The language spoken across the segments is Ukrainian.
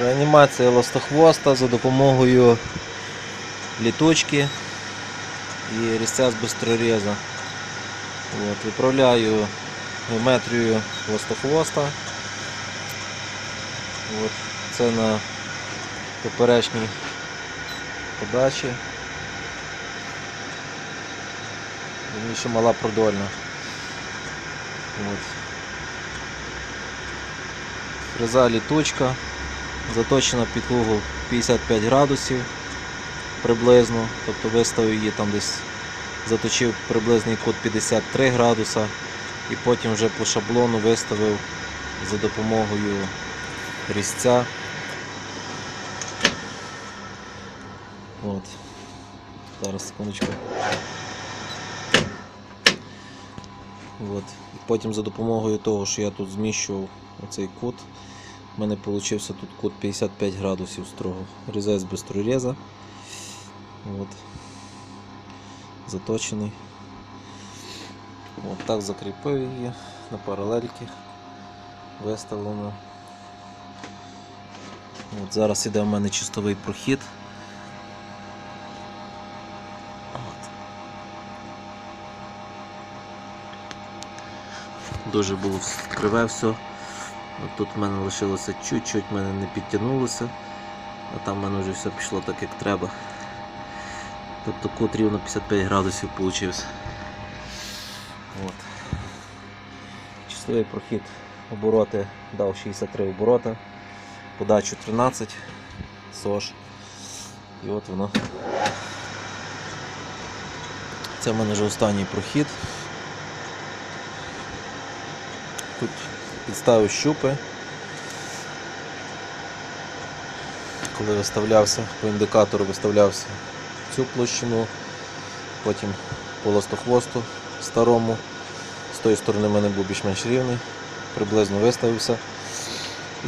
Реанімація ластохвоста за допомогою літочки і різця з бистрореза. От, виправляю геометрію ластохвоста. От, це на поперечній подачі. Вірніше мала продольна. От. Фреза літочка, заточена під угол 55 градусів приблизно, тобто виставив її там десь, заточив приблизний кут 53 градуса і потім вже по шаблону виставив за допомогою різця. От. Зараз секундочку. От. Потім за допомогою того, що я тут зміщував оцей кут, у мене вийшов тут кут 55 градусів строго. Різець без трореза. От. Заточений. От так закріпив її на паралельки. Виставлено. От зараз іде в мене чистовий прохід. От. Дуже було криве все. Тут в мене лишилося чуть-чуть, в мене не підтягнулося, а там в мене вже все пішло так, як треба. Тобто кут рівно 55 градусів вийшов. От. Чистовий прохід обороти дав 63 обороти, подачу 13 СОЖ. І от воно. Це в мене вже останній прохід. Тут підставив щупи. Коли виставлявся, по індикатору виставлявся цю площину, потім по ластохвосту старому. З тої сторони в мене був більш-менш рівний, приблизно виставився.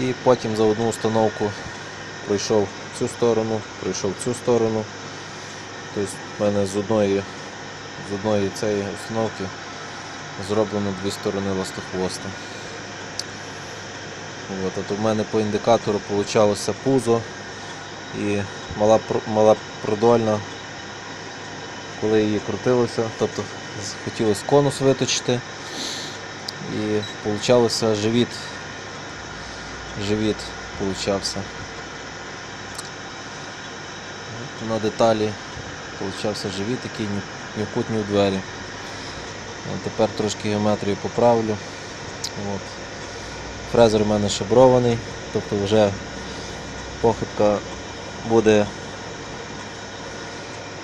І потім за одну установку пройшов цю сторону, пройшов цю сторону. Тобто в мене з одної, з одної цієї установки зроблено дві сторони ластохвоста. От, от у мене по індикатору вийшло пузо і мала, мала продольна, коли її крутилося, тобто хотілося конус виточити і получалося живіт. Живіт получався. На деталі получався живіт, який ні в двері. От Тепер трошки геометрію поправлю. От. Фрезер у мене шабрований, тобто вже похибка буде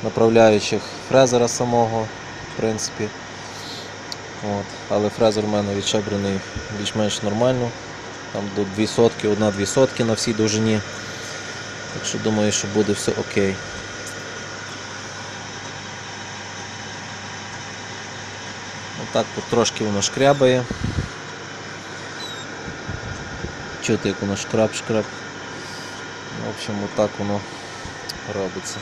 направляючих фрезера самого, в принципі. От. Але фрезер у мене відшабрений більш-менш нормально. Там до 2 сотки, одна-дві сотки на всій довжині. Так що думаю, що буде все окей. Отак потрошки воно шкрябає. Чути, як воно шкраб-шкраб. В общем, отак воно робиться.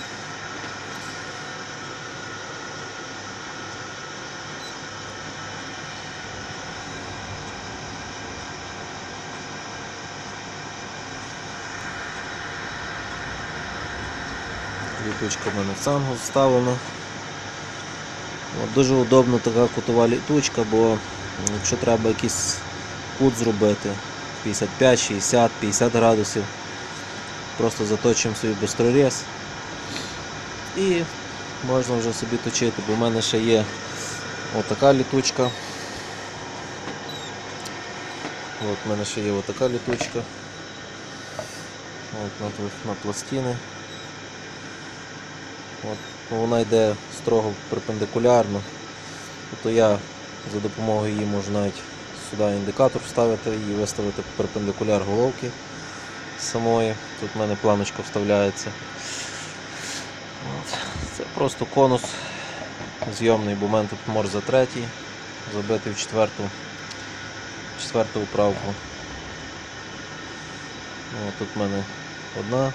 Літучка в мене в цангу вставлена. Дуже удобно така кутова літучка, бо якщо треба якийсь кут зробити 55, 60, 50 градусів, просто заточуємо собі бистрорез і можна вже собі точити, бо в мене ще є отака літучка. От, в мене ще є отака літучка. От, на, на пластини. От, ну, вона йде строго перпендикулярно. Тобто я за допомогою її можу навіть сюди індикатор вставити і виставити перпендикуляр головки самої. Тут в мене планочка вставляється. Це просто конус зйомний, бо мене тут морза третій, забитий в четверту, четверту управку. Тут в мене одна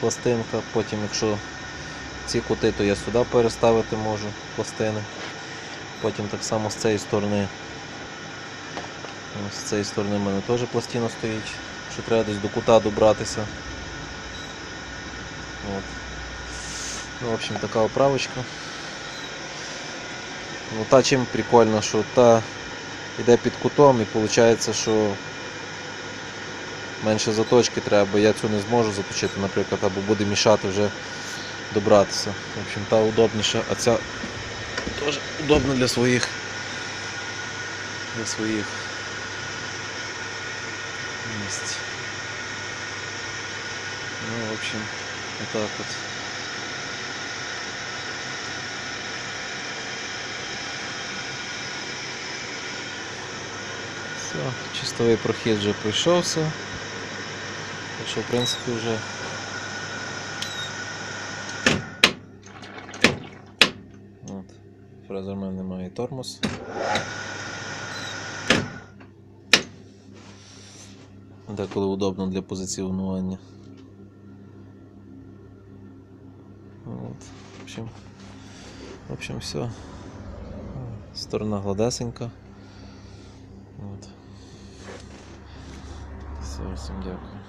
пластинка, потім якщо ці кути, то я сюди переставити можу пластини. Потім так само з цієї сторони. З цієї сторони в мене теж пластина стоїть що треба десь до кута добратися. От. Ну, в общем, така оправочка. Ну, та чим прикольно, що та йде під кутом і виходить, що менше заточки треба, бо я цю не зможу заточити, наприклад, або буде мішати вже добратися. В общем, та удобніша, а ця теж удобна для своїх для своїх місць. Ну, в общем, отак от. Все, чистовий прохід вже пройшовся. Так що, в принципі, вже От. Фрезер в мене має тормоз. Деколи удобно для позиціонування. От. В общем, в общем, все. Сторона гладесенька. От. Все, всім дякую.